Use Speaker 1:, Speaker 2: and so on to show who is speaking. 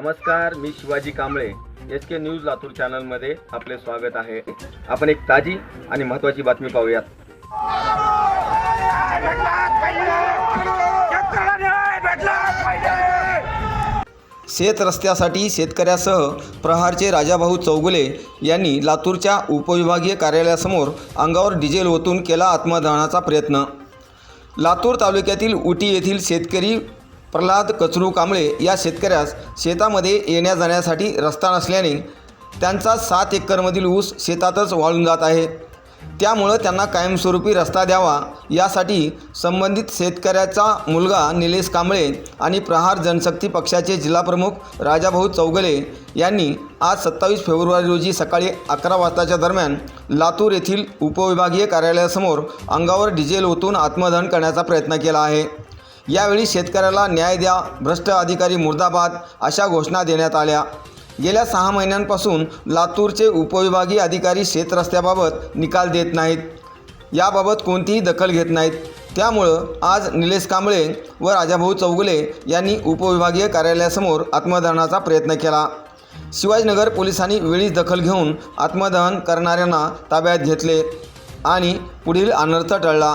Speaker 1: नमस्कार मी Shivaji Kamble. S K news Latur चॅनलमध्ये आपले स्वागत आहे. आपण एक ताजी आणि महत्त्वाची बातमी पाहूयात. शेत रस्त्यासाठी शेतकऱ्यासह प्रहारचे राजाभाऊ चौगुले यांनी लातूरच्या उपविभागीय कार्यालयासमोर अंगावर डिझेल ओतून केला आत्मदहनाचा प्रयत्न. लातूर तालुक्यातील उटी येथील शेतकरी प्रल्हाद कचरू कांबळे या शेतकऱ्यास शेतामध्ये येण्या जाण्यासाठी रस्ता नसल्याने त्यांचा सात एकरमधील ऊस शेतातच वाळून जात आहे. त्यामुळं त्यांना कायमस्वरूपी रस्ता द्यावा यासाठी संबंधित शेतकऱ्याचा मुलगा निलेश कांबळे आणि प्रहार जनशक्ती पक्षाचे जिल्हाप्रमुख राजाभाऊ चौगले यांनी आज सत्तावीस फेब्रुवारी रोजी सकाळी अकरा वाजताच्या दरम्यान लातूर येथील उपविभागीय कार्यालयासमोर अंगावर डिझेल ओतून आत्मदहन करण्याचा प्रयत्न केला आहे. यावेळी शेतकऱ्याला न्याय द्या भ्रष्ट अधिकारी मुर्दाबाद अशा घोषणा देण्यात आल्या. गेल्या सहा महिन्यांपासून लातूरचे उपविभागीय अधिकारी शेतरस्त्याबाबत निकाल देत नाहीत. याबाबत कोणतीही दखल घेत नाहीत. त्यामुळं आज निलेश कांबळे व राजाभाऊ चौगुले यांनी उपविभागीय कार्यालयासमोर आत्मदहनाचा प्रयत्न केला. शिवाजीनगर पोलिसांनी वेळीच दखल घेऊन आत्मदहन करणाऱ्यांना ताब्यात घेतले आणि पुढील अनर्थ टळला.